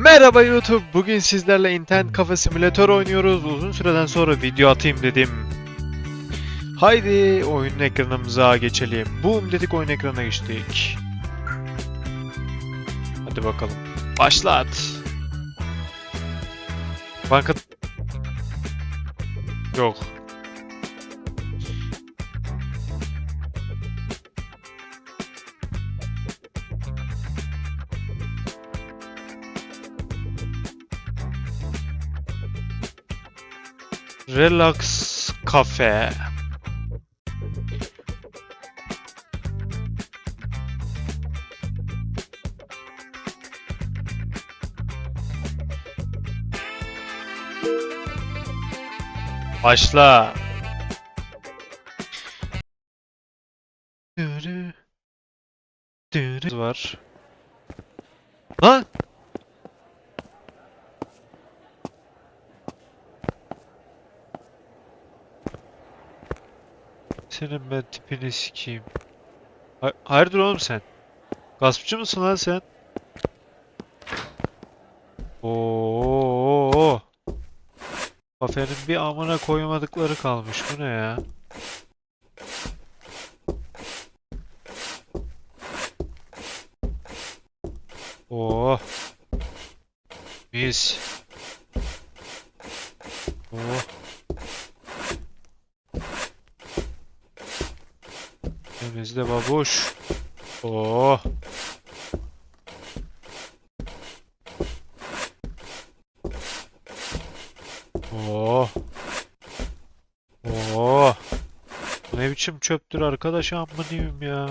Merhaba YouTube. Bugün sizlerle internet kafe simülatör oynuyoruz. Uzun süreden sonra video atayım dedim. Haydi oyun ekranımıza geçelim. Boom dedik oyun ekranına geçtik. Hadi bakalım. Başlat. Banka... Yok. Relax Cafe. Başla. Dürü. Dürü var. Lan! Senin ben tipini sikeyim. Ha hayırdır oğlum sen? Gaspçı mısın lan sen? Oo. Kafenin bir amına koymadıkları kalmış. Bu ne ya? Oo. Mis. Oo. Temizle babuş. Oo. Oo. Bu ne biçim çöptür arkadaş amınıyım ya.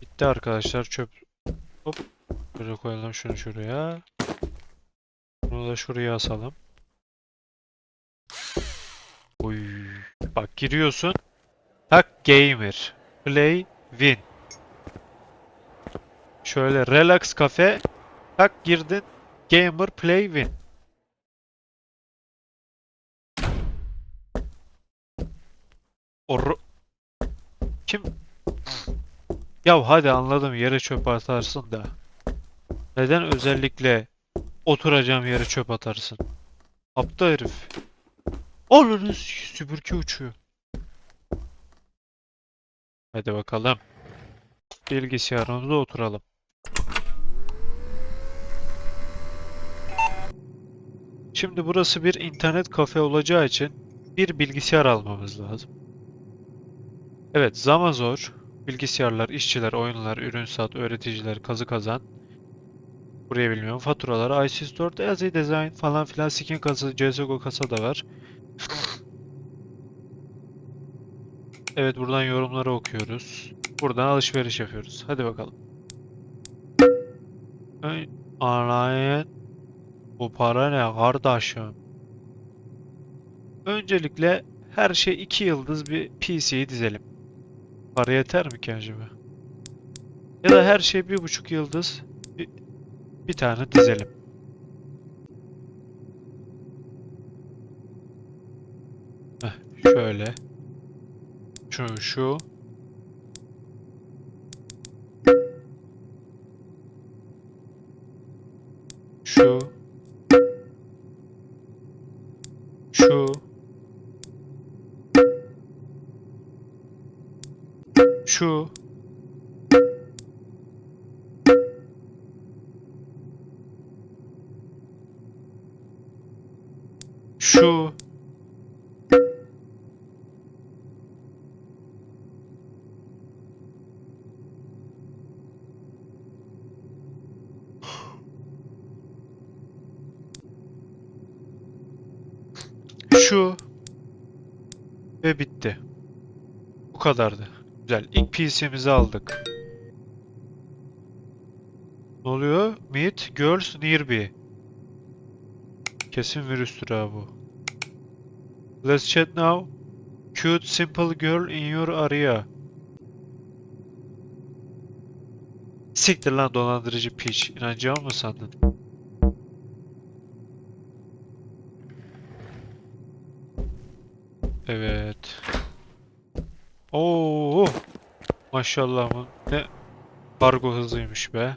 Bitti arkadaşlar çöp. Hop. Böyle koyalım şunu şuraya. Bunu da şuraya asalım. Bak giriyorsun. Tak gamer. Play win. Şöyle relax cafe. Tak girdin. Gamer play win. Or Kim? Ya hadi anladım yere çöp atarsın da. Neden özellikle oturacağım yere çöp atarsın? Aptal herif. Ananı süpürge uçuyor. Hadi bakalım. Bilgisayarımıza oturalım. Şimdi burası bir internet kafe olacağı için bir bilgisayar almamız lazım. Evet, zaman zor. Bilgisayarlar, işçiler, oyunlar, ürün sat, öğreticiler, kazı kazan. Buraya bilmiyorum. Faturalar, IC Store, Easy Design falan filan skin kasa, CSGO kasa da var. Evet buradan yorumları okuyoruz. Buradan alışveriş yapıyoruz. Hadi bakalım. Anlayın. Bu para ne kardeşim? Öncelikle her şey 2 yıldız bir PC'yi dizelim. Para yeter mi ki acaba? Ya da her şey bir buçuk yıldız bir, bir tane dizelim. Şöyle. Şu şu. Kadardı. Güzel. İlk PC'mizi aldık. Ne oluyor? Meet girls nearby. Kesin virüstür ha bu. Let's chat now. Cute simple girl in your area. Siktir lan dolandırıcı piç. İnanacağım mı sandın? Evet. Oo. Maşallah bu ne kargo hızlıymış be.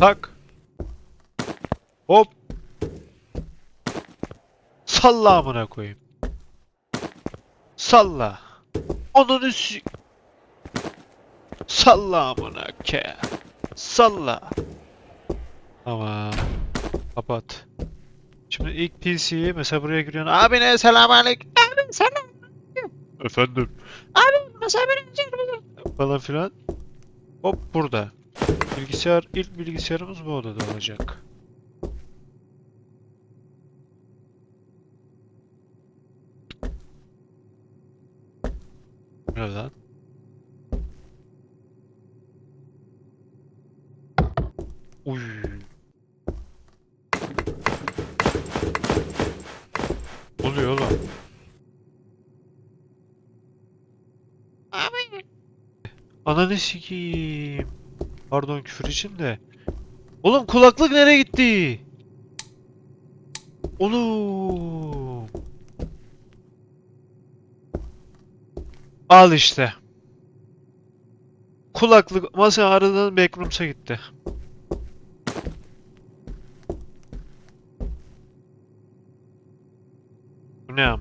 Tak. Hop. Salla amına koyayım. Salla. Onun s- Salla amına ke. Salla. Tamam. Kapat. Şimdi ilk PC'yi mesela buraya giriyorsun. Abi ne selamünaleyküm. Abi selam. Efendim. Abi mesela falan filan. Hop burada. Bilgisayar ilk bilgisayarımız bu odada olacak. Ne lan? Uy. Ne oluyor oğlum? Ananı sikeyim. Pardon küfür için de. Oğlum kulaklık nereye gitti? Oğlum. Al işte. Kulaklık masa aradan backrooms'a gitti. Bu ne?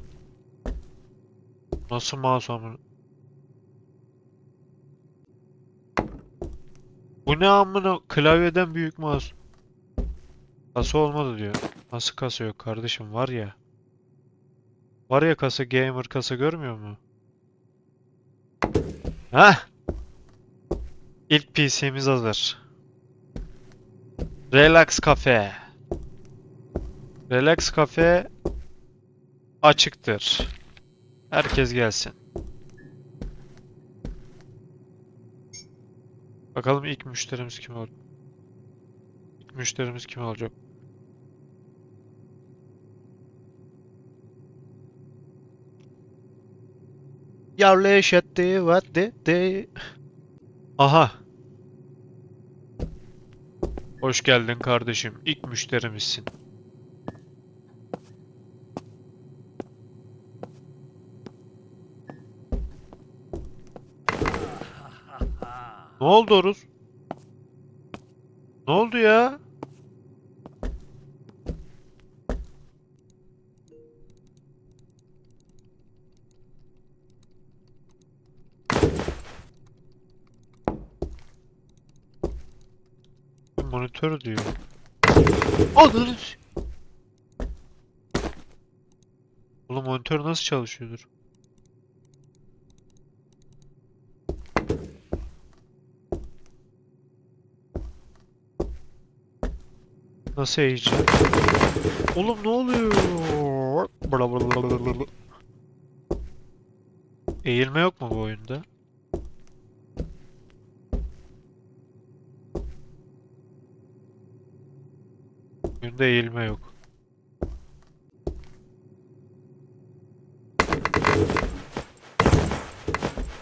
Nasıl mouse amına? Bu ne amına? Klavyeden büyük mouse. Kasa olmadı diyor. Nasıl kasa yok kardeşim var ya. Var ya kasa gamer kasa görmüyor mu? Hah. İlk PC'miz hazır. Relax Cafe. Relax Cafe açıktır. Herkes gelsin. Bakalım ilk müşterimiz kim olacak? İlk müşterimiz kim olacak? Yerleş etti, what did they? Aha. Hoş geldin kardeşim. İlk müşterimizsin. Ne oldu Oruz? Ne oldu ya? Monitör diyor. Oğlum monitör nasıl çalışıyordur? Nasıl eğeceğim? Oğlum ne oluyor? Eğilme yok mu bu oyunda? Oyunda eğilme yok.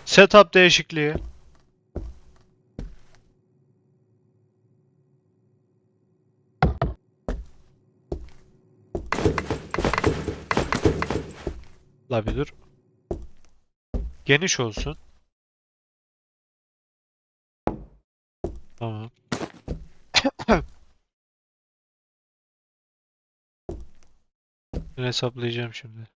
Setup değişikliği. La bir dur. Geniş olsun. Tamam. Hesaplayacağım şimdi.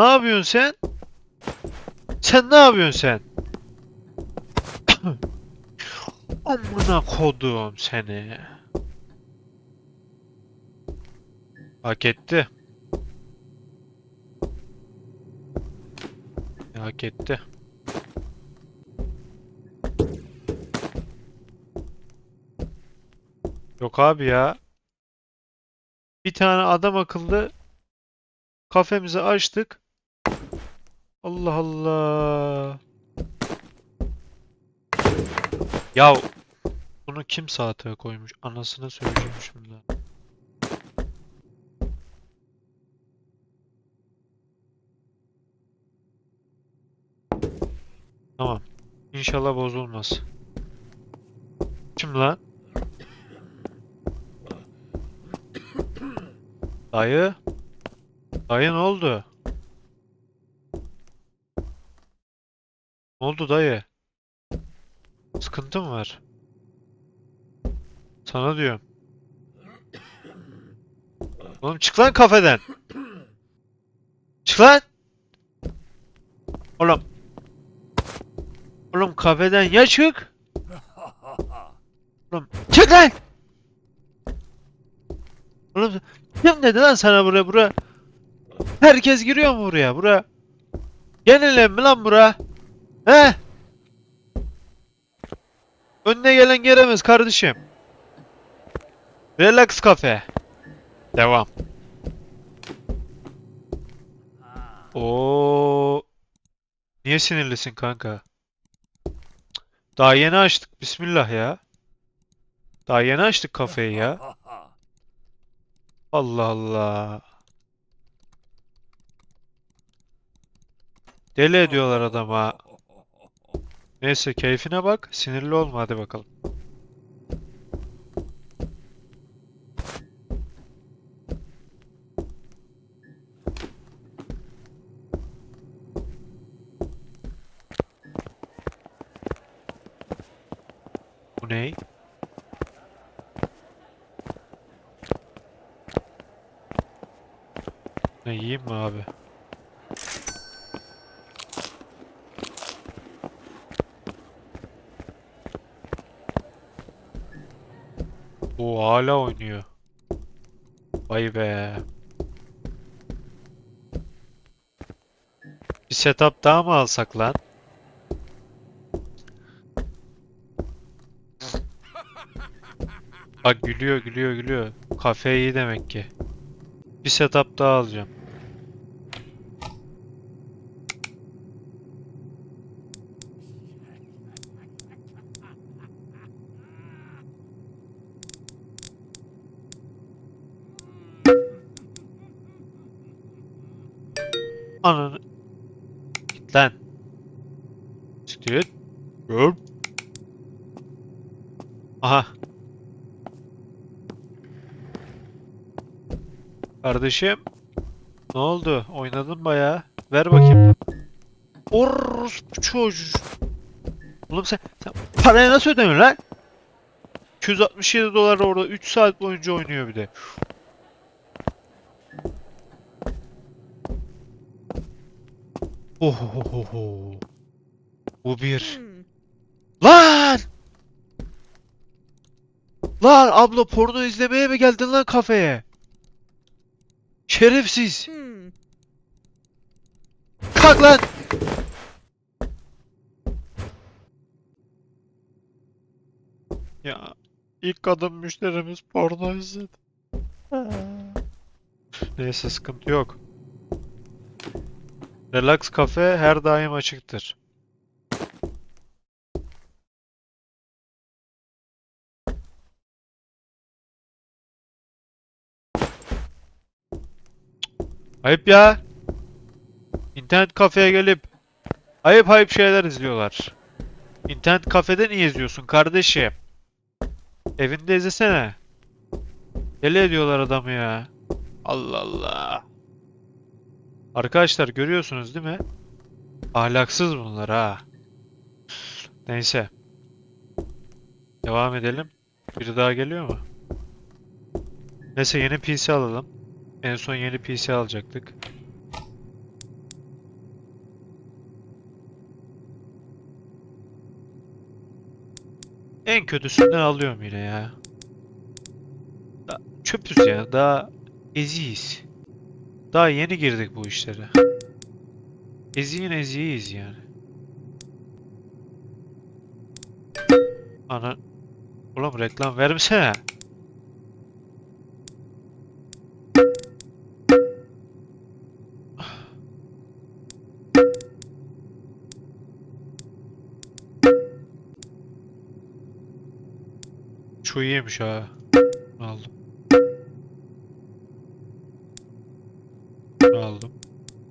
Ne yapıyorsun sen? Sen ne yapıyorsun sen? Amına kodum seni. Hak etti. Hak etti. Yok abi ya. Bir tane adam akıllı kafemizi açtık. Allah Allah. Ya bunu kim saate koymuş? Anasını söyleyeceğim şimdi. Tamam. İnşallah bozulmaz. Kim lan? Dayı? Dayı ne oldu? Oldu dayı? Sıkıntı mı var? Sana diyorum. Oğlum çık lan kafeden. Çık lan. Oğlum. Oğlum kafeden ya çık. Oğlum çık lan. Oğlum kim dedi lan sana buraya bura? Herkes giriyor mu buraya? Bura. Yenilen mi lan bura? He? Önüne gelen giremez kardeşim. Relax kafe. Devam. Oo. Niye sinirlisin kanka? Daha yeni açtık. Bismillah ya. Daha yeni açtık kafeyi ya. Allah Allah. Deli ediyorlar adama. Neyse keyfine bak. Sinirli olma hadi bakalım. Bu ne? Ne yiyeyim mi abi? O hala oynuyor. Vay be. Bir setup daha mı alsak lan? Bak gülüyor gülüyor gülüyor. Kafe iyi demek ki. Bir setup daha alacağım. Ananı. Git lan. Siktir. Gör. Aha. Kardeşim. Ne oldu? Oynadın bayağı. Ver bakayım. Orospu çocuğu. Oğlum sen parayı nasıl ödemiyorsun lan? 267 dolar orada 3 saat boyunca oynuyor bir de. Ohohoho. Bu bir. Lan! Lan abla porno izlemeye mi geldin lan kafeye? Şerefsiz. Kalk lan! Ya ilk kadın müşterimiz porno izledi. Neyse sıkıntı yok. Relax kafe her daim açıktır. Ayıp ya. İnternet kafeye gelip ayıp ayıp şeyler izliyorlar. İnternet kafede niye izliyorsun kardeşim? Evinde izlesene. Deli ediyorlar adamı ya. Allah Allah. Arkadaşlar görüyorsunuz değil mi? Ahlaksız bunlar ha. Neyse. Devam edelim. Biri daha geliyor mu? Neyse yeni PC alalım. En son yeni PC alacaktık. En kötüsünden alıyorum yine ya. Çöpüz ya. Daha eziyiz. Daha yeni girdik bu işlere. Eziğin eziğiyiz yani. Ana... Ulan reklam vermesene. Şu iyiymiş ha.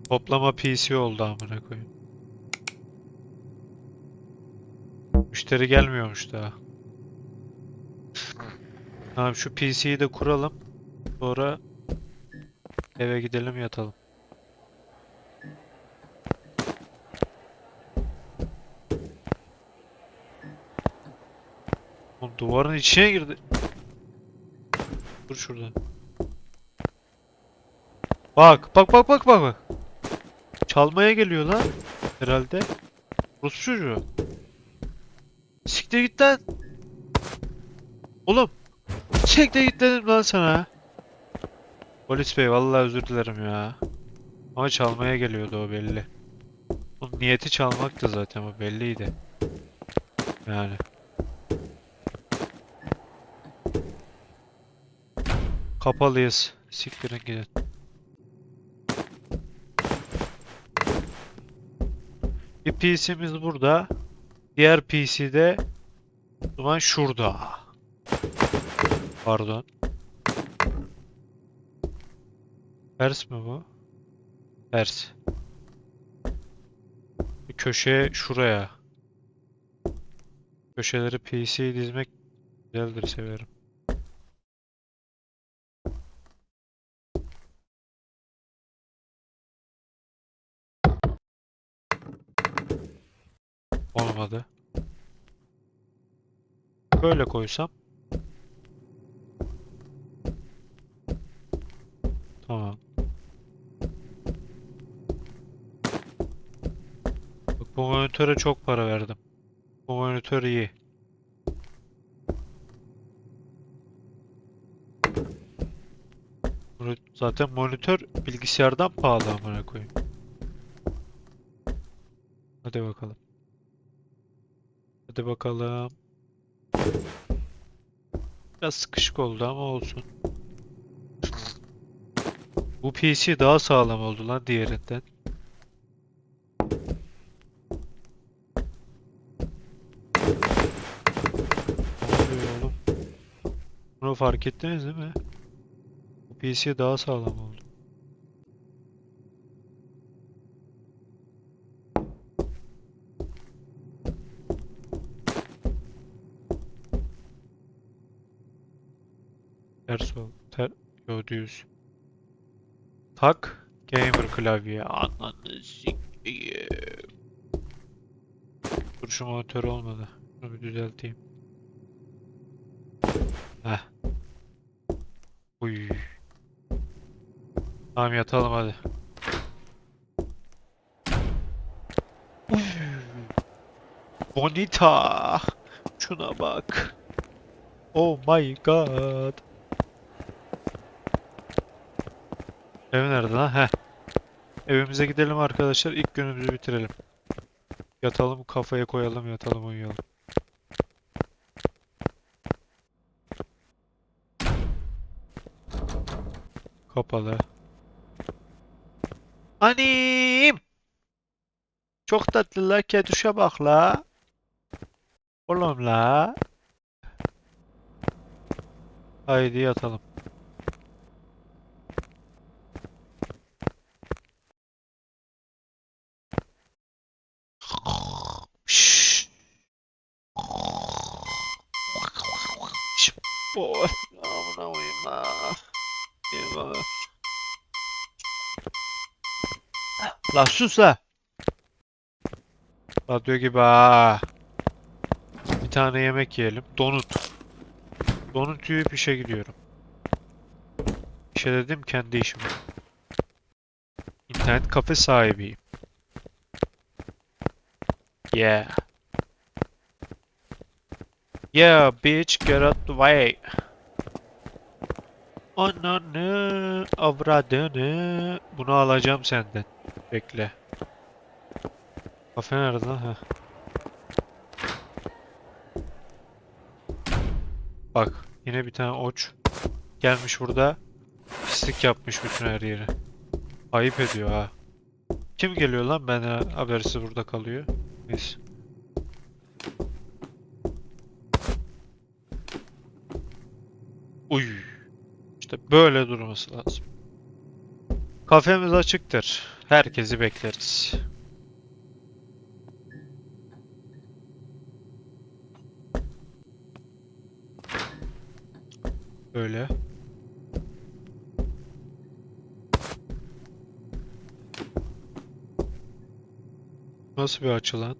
Toplama PC oldu amına koyayım. Müşteri gelmiyormuş daha. Tamam şu PC'yi de kuralım. Sonra eve gidelim yatalım. Oğlum duvarın içine girdi. Dur şurada. Bak, bak, bak, bak, bak. Çalmaya geliyor lan. Herhalde. Rus çocuğu. Siktir git lan. Oğlum. Siktir git dedim lan sana. Polis bey vallahi özür dilerim ya. Ama çalmaya geliyordu o belli. Onun niyeti çalmaktı zaten o belliydi. Yani. Kapalıyız. Siktirin gidin. PC'miz burada. Diğer PC'de o zaman şurada. Pardon. Ters mi bu? Ters. Bir köşeye şuraya. Köşeleri PC'yi dizmek güzeldir severim. Olmadı. Böyle koysam. Tamam. Bak bu monitöre çok para verdim. Bu monitör iyi. Zaten monitör bilgisayardan pahalı amına koyayım. Hadi bakalım. Hadi bakalım. Biraz sıkışık oldu ama olsun. Bu PC daha sağlam oldu lan diğerinden. Bunu fark ettiniz değil mi? Bu PC daha sağlam oldu. Ters ol. Ter... Düz. Tak. Gamer klavye. Ananı sikeyim. Dur şu monitör olmadı. Şunu bir düzelteyim. Heh. Uy. Tamam yatalım hadi. Uy. Bonita. Şuna bak. Oh my god. Ev nerede lan? Heh. Evimize gidelim arkadaşlar. İlk günümüzü bitirelim. Yatalım, kafaya koyalım, yatalım, uyuyalım. Kapalı. Anim! Çok tatlı la, keduşa bak la. Oğlum la. Haydi yatalım. Amına koyayım la. Eyvallah. La sus la. Radyo gibi ha. Bir tane yemek yiyelim. Donut. Donut yiyip işe gidiyorum. İşe dedim kendi işim. İnternet kafe sahibiyim. Yeah. Yeah, bitch, get out the way. Ananı, avradını. Bunu alacağım senden. Bekle. Kafe nerede lan? Bak, yine bir tane oç. Gelmiş burada. Pislik yapmış bütün her yeri. Ayıp ediyor ha. Kim geliyor lan? Ben habersiz burada kalıyor. Neyse. Uy. İşte böyle durması lazım. Kafemiz açıktır. Herkesi bekleriz. Böyle. Nasıl bir açılan?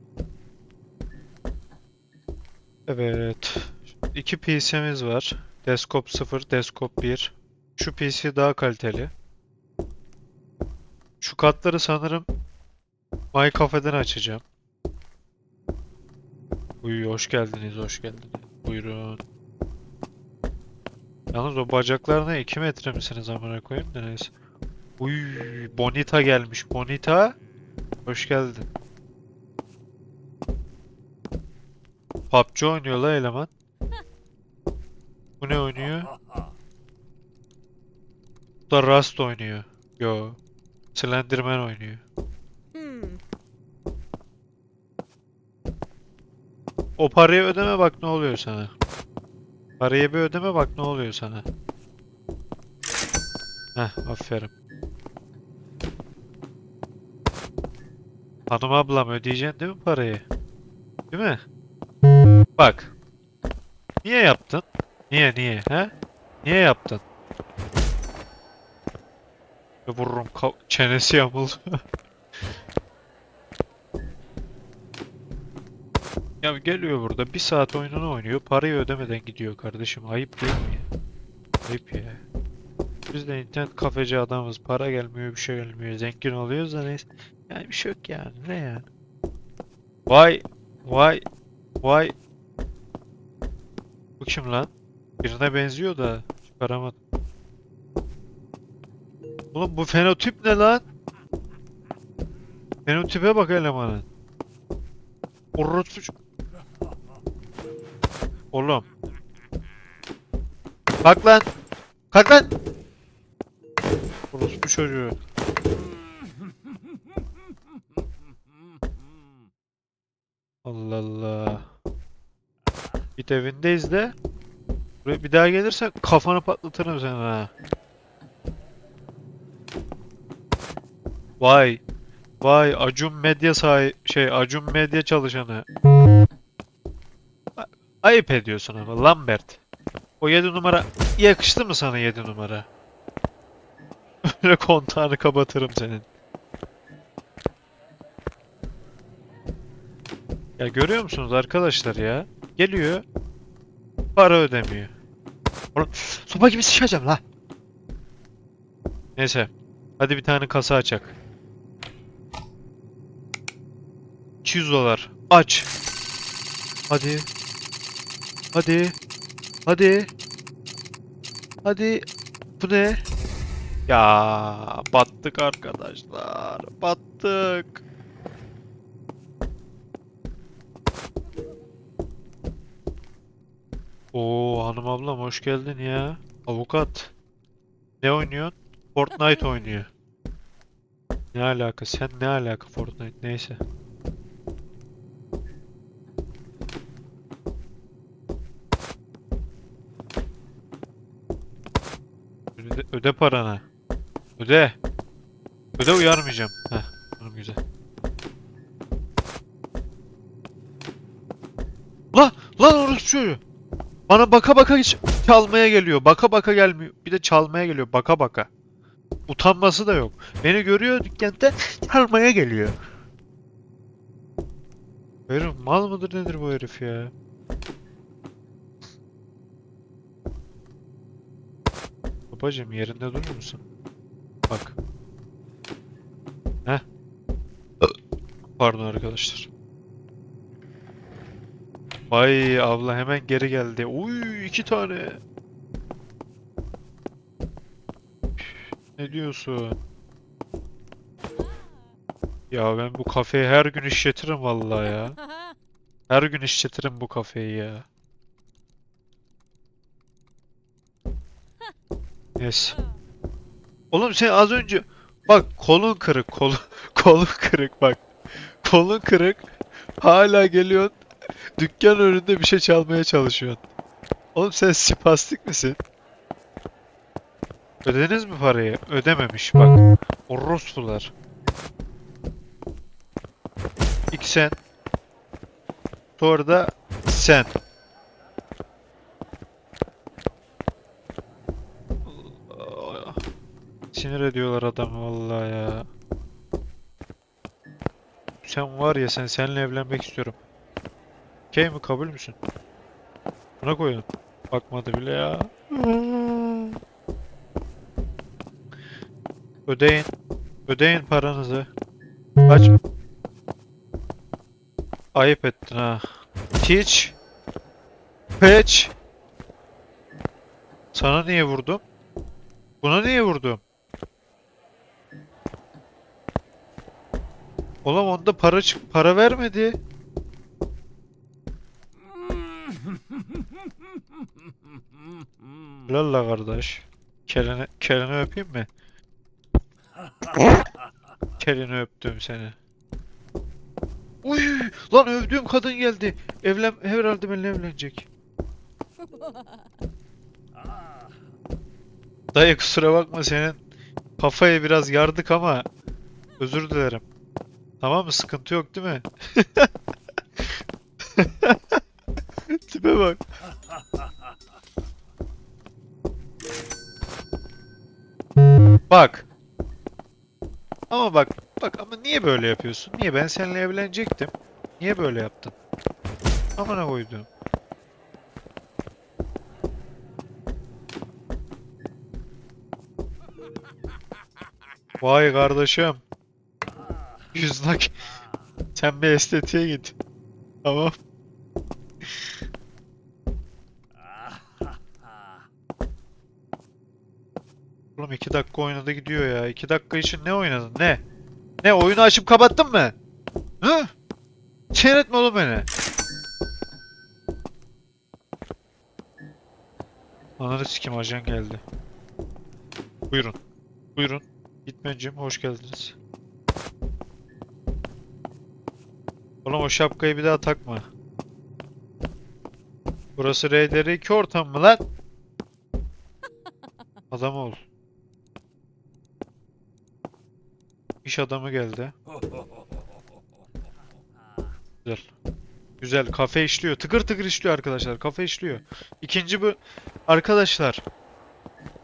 Evet. İki PC'miz var. Deskop 0, Deskop 1. Şu PC daha kaliteli. Şu katları sanırım My Cafe'den açacağım. Uy, hoş geldiniz, hoş geldiniz. Buyurun. Yalnız o bacaklar ne? 2 metre misiniz amına koyayım da neyse. Uy, Bonita gelmiş. Bonita. Hoş geldin. PUBG oynuyor la eleman. Bu ne oynuyor? Da Rust oynuyor. Yo. Slenderman oynuyor. Hmm. O parayı ödeme bak ne oluyor sana. Parayı bir ödeme bak ne oluyor sana. Heh aferin. Hanım ablam ödeyeceksin değil mi parayı? Değil mi? Bak. Niye yaptın? Niye niye he? Niye yaptın? Vururum ka- çenesi yamuldu. Ya geliyor burada bir saat oyununu oynuyor parayı ödemeden gidiyor kardeşim ayıp değil mi? Ayıp ya. Biz de internet kafeci adamız para gelmiyor bir şey gelmiyor zengin oluyoruz da neyse. Yani bir şey yok yani ne yani. Vay vay vay. Bu kim lan? Birine benziyor da çıkaramadım. Oğlum bu fenotip ne lan? Fenotipe bak elemanın. Orospu Oğlum. Kalk lan. Kalk lan. Orospu çocuğu. Allah Allah. Git evindeyiz de. Buraya bir daha gelirsen kafanı patlatırım sen ha. Vay. Vay Acun Medya sahi şey Acun Medya çalışanı. Ayıp ediyorsun ama Lambert. O 7 numara yakıştı mı sana 7 numara? Öyle kontağını kapatırım senin. Ya görüyor musunuz arkadaşlar ya? Geliyor. Para ödemiyor. Oğlum sopa gibi sıçacağım la. Neyse. Hadi bir tane kasa açak. 200 dolar. Aç. Hadi. Hadi. Hadi. Hadi. Bu ne? Ya battık arkadaşlar. Battık. Oo hanım ablam hoş geldin ya. Avukat. Ne oynuyorsun? Fortnite oynuyor. Ne alaka? Sen ne alaka Fortnite? Neyse. Öde, paranı. Öde. Öde uyarmayacağım. Heh, tamam güzel. La, lan orası çocuğu. Bana baka baka hiç çalmaya geliyor. Baka baka gelmiyor. Bir de çalmaya geliyor. Baka baka. Utanması da yok. Beni görüyor dükkanda çalmaya geliyor. Herif mal mıdır nedir bu herif ya? Babacım yerinde durur musun? Bak. Heh. Pardon arkadaşlar. Vay abla hemen geri geldi. Uy iki tane. Ne diyorsun? Ya ben bu kafeyi her gün işletirim vallahi ya. Her gün işletirim bu kafeyi ya. Yes. Oğlum sen az önce bak kolun kırık kolun kolun kırık bak. Kolun kırık. Hala geliyorsun. Dükkan önünde bir şey çalmaya çalışıyorsun. Oğlum sen spastik misin? Ödediniz mi parayı? Ödememiş bak. Orospular. İlk sen. Sonra da sen. Sinir ediyorlar adamı vallahi ya. Sen var ya sen seninle evlenmek istiyorum. Okey mi kabul müsün? Buna koyun. Bakmadı bile ya. Ödeyin. Ödeyin paranızı. Kaç? Ayıp ettin ha. Teach. Patch. Sana niye vurdum? Buna niye vurdum? Oğlum onda para çık para vermedi. Helal la kardeş. Kelini, kelini öpeyim mi? kelini öptüm seni. Uy, lan övdüğüm kadın geldi. Evlen herhalde benimle evlenecek. Dayı kusura bakma senin kafayı biraz yardık ama özür dilerim. Tamam mı? Sıkıntı yok değil mi? Tipe bak. Bak. Ama bak, bak ama niye böyle yapıyorsun? Niye ben seninle evlenecektim? Niye böyle yaptın? Amına koydum. Vay kardeşim. Yüz nak. Sen bir estetiğe git. Tamam. Oğlum iki dakika oynadı gidiyor ya. İki dakika için ne oynadın? Ne? Ne oyunu açıp kapattın mı? Hı? Seyretme oğlum beni. Ananı sikim ajan geldi. Buyurun. Buyurun. Gitmencim hoş geldiniz. Oğlum o şapkayı bir daha takma. Burası RDR2 ortam mı lan? Adam ol. İş adamı geldi. Güzel. Güzel. Kafe işliyor. Tıkır tıkır işliyor arkadaşlar. Kafe işliyor. İkinci bu... Arkadaşlar.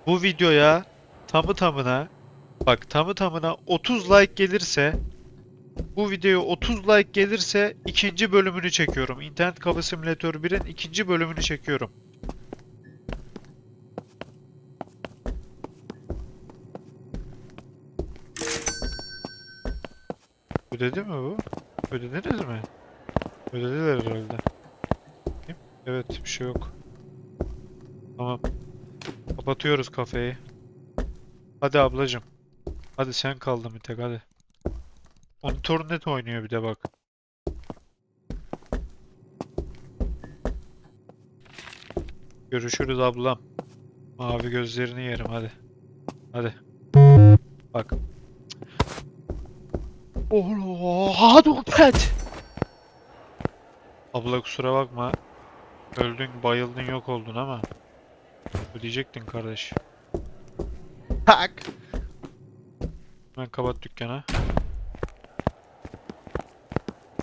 Bu videoya tamı tamına bak tamı tamına 30 like gelirse bu videoya 30 like gelirse ikinci bölümünü çekiyorum. İnternet Kafe Simülatör 1'in ikinci bölümünü çekiyorum. Ödedi mi bu? Ödediniz mi? Ödediler herhalde. Evet bir şey yok. Tamam. Kapatıyoruz kafeyi. Hadi ablacım. Hadi sen kaldın bir tek hadi. Monitör net oynuyor bir de bak. Görüşürüz ablam. Mavi gözlerini yerim hadi. Hadi. Bak. Oha dur pet. Abla kusura bakma. Öldün, bayıldın, yok oldun ama ödeyecektin kardeş. Tak. Hemen kapat dükkanı.